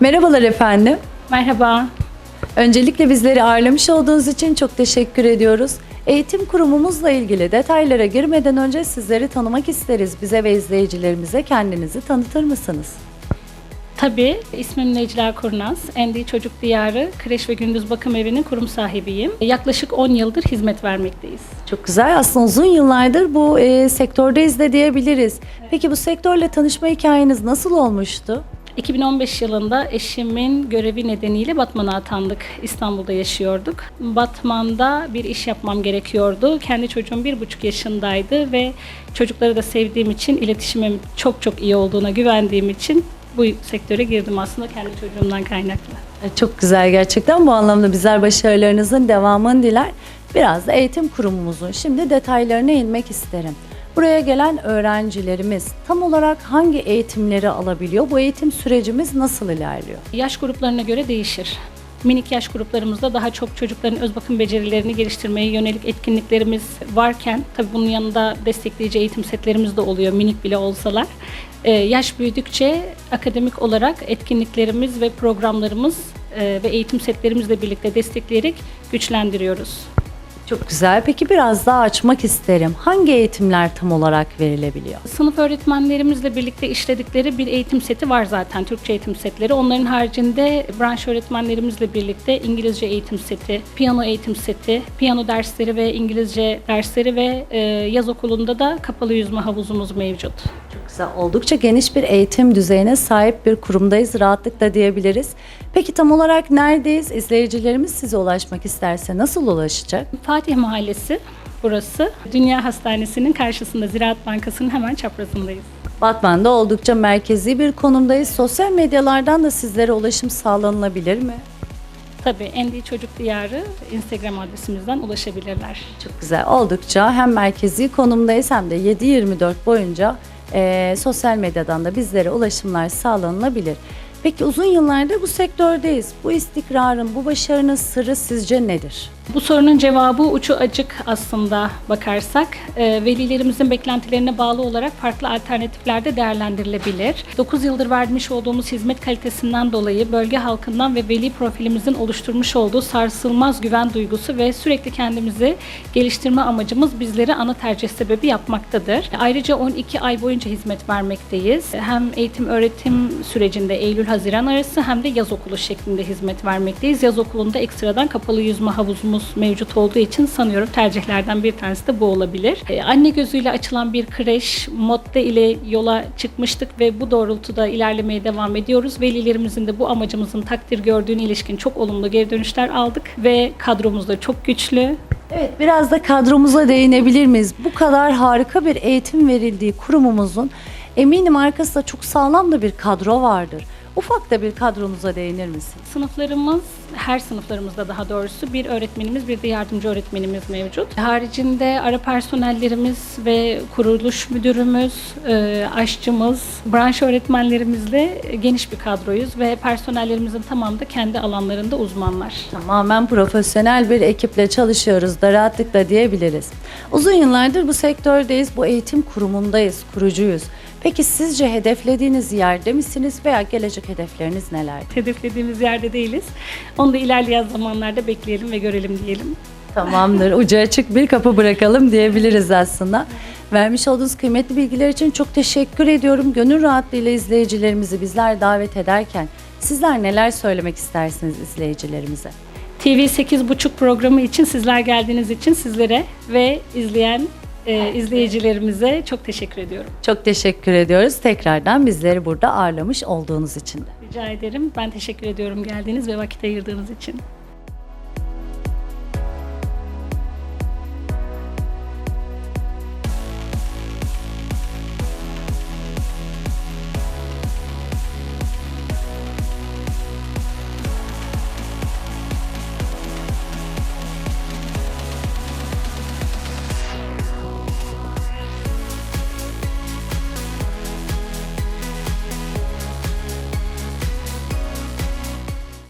Merhabalar efendim. Merhaba. Öncelikle bizleri ağırlamış olduğunuz için çok teşekkür ediyoruz. Eğitim kurumumuzla ilgili detaylara girmeden önce sizleri tanımak isteriz. Bize ve izleyicilerimize kendinizi tanıtır mısınız? Tabii ismim Necla Kurnaz. Endi Çocuk Diyarı Kreş ve Gündüz Bakım Evi'nin kurum sahibiyim. Yaklaşık 10 yıldır hizmet vermekteyiz. Çok güzel. Aslında uzun yıllardır bu e, sektördeyiz de diyebiliriz. Peki bu sektörle tanışma hikayeniz nasıl olmuştu? 2015 yılında eşimin görevi nedeniyle Batman'a atandık. İstanbul'da yaşıyorduk. Batman'da bir iş yapmam gerekiyordu. Kendi çocuğum bir buçuk yaşındaydı ve çocukları da sevdiğim için, iletişimim çok çok iyi olduğuna güvendiğim için bu sektöre girdim aslında kendi çocuğumdan kaynaklı. E, Çok güzel gerçekten. Bu anlamda bizler başarılarınızın devamını diler. Biraz da eğitim kurumumuzun şimdi detaylarına inmek isterim. Buraya gelen öğrencilerimiz tam olarak hangi eğitimleri alabiliyor? Bu eğitim sürecimiz nasıl ilerliyor? Yaş gruplarına göre değişir. Minik yaş gruplarımızda daha çok çocukların öz bakım becerilerini geliştirmeye yönelik etkinliklerimiz varken tabii bunun yanında destekleyici eğitim setlerimiz de oluyor minik bile olsalar. Ee, yaş büyüdükçe akademik olarak etkinliklerimiz ve programlarımız e, ve eğitim setlerimizle birlikte destekleyerek güçlendiriyoruz. Çok güzel. Peki biraz daha açmak isterim. Hangi eğitimler tam olarak verilebiliyor? Sınıf öğretmenlerimizle birlikte işledikleri bir eğitim seti var zaten, Türkçe eğitim setleri. Onların haricinde branş öğretmenlerimizle birlikte İngilizce eğitim seti, piyano eğitim seti, piyano dersleri ve İngilizce dersleri ve e, yaz okulunda da kapalı yüzme havuzumuz mevcut. Çok güzel. Oldukça geniş bir eğitim düzeyine sahip bir kurumdayız. Rahatlıkla diyebiliriz. Peki tam olarak neredeyiz? İzleyicilerimiz size ulaşmak isterse nasıl ulaşacak? Fatih Mahallesi burası. Dünya Hastanesi'nin karşısında Ziraat Bankası'nın hemen çaprazındayız. Batman'da oldukça merkezi bir konumdayız. Sosyal medyalardan da sizlere ulaşım sağlanılabilir mi? Tabii Endi Çocuk Diyarı Instagram adresimizden ulaşabilirler. Çok güzel. Oldukça hem merkezi konumdayız hem de 7-24 boyunca eee, sosyal medyadan da bizlere ulaşımlar sağlanılabilir. Peki uzun yıllardır bu sektördeyiz. Bu istikrarın, bu başarının sırrı sizce nedir? Bu sorunun cevabı uçu açık aslında bakarsak. Ee, velilerimizin beklentilerine bağlı olarak farklı alternatifler de değerlendirilebilir. 9 yıldır vermiş olduğumuz hizmet kalitesinden dolayı bölge halkından ve veli profilimizin oluşturmuş olduğu sarsılmaz güven duygusu ve sürekli kendimizi geliştirme amacımız bizleri ana tercih sebebi yapmaktadır. Ayrıca 12 ay boyunca hizmet vermekteyiz. Hem eğitim öğretim sürecinde Eylül-Haziran arası hem de yaz okulu şeklinde hizmet vermekteyiz. Yaz okulunda ekstradan kapalı yüzme havuzumuz mevcut olduğu için sanıyorum tercihlerden bir tanesi de bu olabilir. Ee, anne gözüyle açılan bir kreş modde ile yola çıkmıştık ve bu doğrultuda ilerlemeye devam ediyoruz. Velilerimizin de bu amacımızın takdir gördüğüne ilişkin çok olumlu geri dönüşler aldık ve kadromuz da çok güçlü. Evet, biraz da kadromuza değinebilir miyiz? Bu kadar harika bir eğitim verildiği kurumumuzun eminim arkasında çok sağlam da bir kadro vardır. Ufak da bir kadronuza değinir misin? Sınıflarımız, her sınıflarımızda daha doğrusu bir öğretmenimiz, bir de yardımcı öğretmenimiz mevcut. Haricinde ara personellerimiz ve kuruluş müdürümüz, e, aşçımız, branş öğretmenlerimizle geniş bir kadroyuz ve personellerimizin tamamı da kendi alanlarında uzmanlar. Tamamen profesyonel bir ekiple çalışıyoruz da rahatlıkla diyebiliriz. Uzun yıllardır bu sektördeyiz, bu eğitim kurumundayız, kurucuyuz. Peki sizce hedeflediğiniz yerde misiniz veya gelecek hedefleriniz neler? Hedeflediğimiz yerde değiliz. Onu da ilerleyen zamanlarda bekleyelim ve görelim diyelim. Tamamdır. Ucu açık bir kapı bırakalım diyebiliriz aslında. Vermiş olduğunuz kıymetli bilgiler için çok teşekkür ediyorum. Gönül rahatlığıyla izleyicilerimizi bizler davet ederken sizler neler söylemek istersiniz izleyicilerimize? TV 8.5 programı için sizler geldiğiniz için sizlere ve izleyen e, izleyicilerimize çok teşekkür ediyorum. Çok teşekkür ediyoruz. Tekrardan bizleri burada ağırlamış olduğunuz için de. Rica ederim. Ben teşekkür ediyorum geldiğiniz ve vakit ayırdığınız için.